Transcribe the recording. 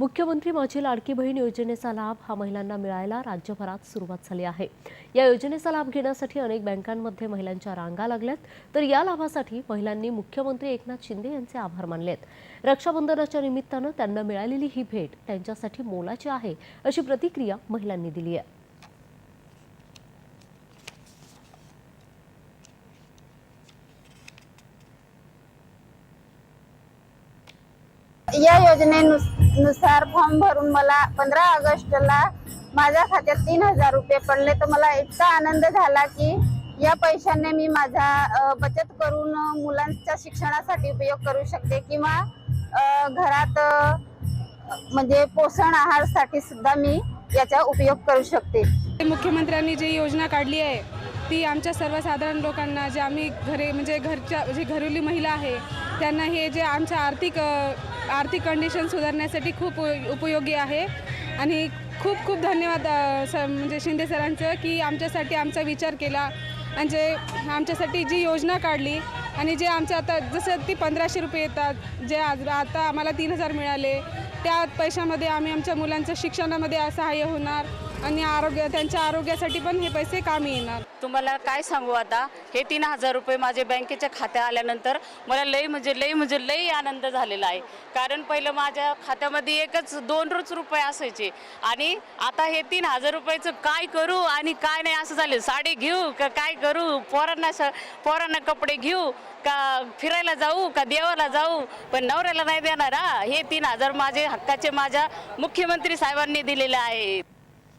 मुख्यमंत्री माझी लाडकी बहीण योजनेचा लाभ हा महिलांना मिळायला राज्यभरात सुरुवात झाली आहे. या योजनेचा लाभ घेण्यासाठी अनेक बँकांमध्ये महिलांच्या रांगा लागल्यात. तर या लाभासाठी महिलांनी मुख्यमंत्री एकनाथ शिंदे यांचे आभार मानलेत. रक्षाबंधनाच्या निमित्तानं त्यांना मिळालेली ही भेट त्यांच्यासाठी मोलाची आहे अशी प्रतिक्रिया महिलांनी दिली आहे. या योजनेनुसार नुसार फॉर्म भरून मला पंधरा ऑगस्टला माझ्या खात्यात तीन हजार रुपये पडले. तर मला इतका आनंद झाला की या पैशाने मी माझा बचत करून मुलांच्या शिक्षणासाठी उपयोग करू शकते किंवा घरात म्हणजे पोषण आहारसाठी सुद्धा मी याचा उपयोग करू शकते. मुख्यमंत्र्यांनी जी योजना काढली आहे ती आमच्या सर्वसाधारण लोकांना जे आम्ही घरे म्हणजे घरच्या जे घरेली महिला आहे त्यांना हे जे आमच्या आर्थिक आर्थिक कंडिशन सुधारण्यासाठी खूप उपयोगी आहे. आणि खूप खूप धन्यवाद स म्हणजे शिंदे सरांचं की आमच्यासाठी आमचा विचार केला. आणि जे आमच्यासाठी जी योजना काढली आणि जे आमच्या आता जसं ती पंधराशे रुपये येतात जे आज आता आम्हाला तीन हजार मिळाले त्या पैशामध्ये आम्ही आमच्या मुलांचं शिक्षणामध्ये सहाय्य होणार. आणि आरोग्य त्यांच्या आरोग्यासाठी पण हे पैसे कामी येणार. तुम्हाला काय सांगू आता? हे तीन हजार रुपये माझे बँकेच्या खात्यात आल्यानंतर मला लई म्हणजे लई म्हणजे लई आनंद झालेला आहे. कारण पहिलं माझ्या खात्यामध्ये एकच दोन रोज रुपये असायचे. आणि आता हे तीन हजार रुपयाचं काय करू आणि काय नाही असं झालं. साडी घेऊ का काय करू? पोरांना स पोरांना कपडे घेऊ का फिरायला जाऊ का देवाला जाऊ? पण नवऱ्याला नाही देणार हा. हे तीन हजार माझे हक्काचे माझ्या मुख्यमंत्री साहेबांनी दिलेले आहेत.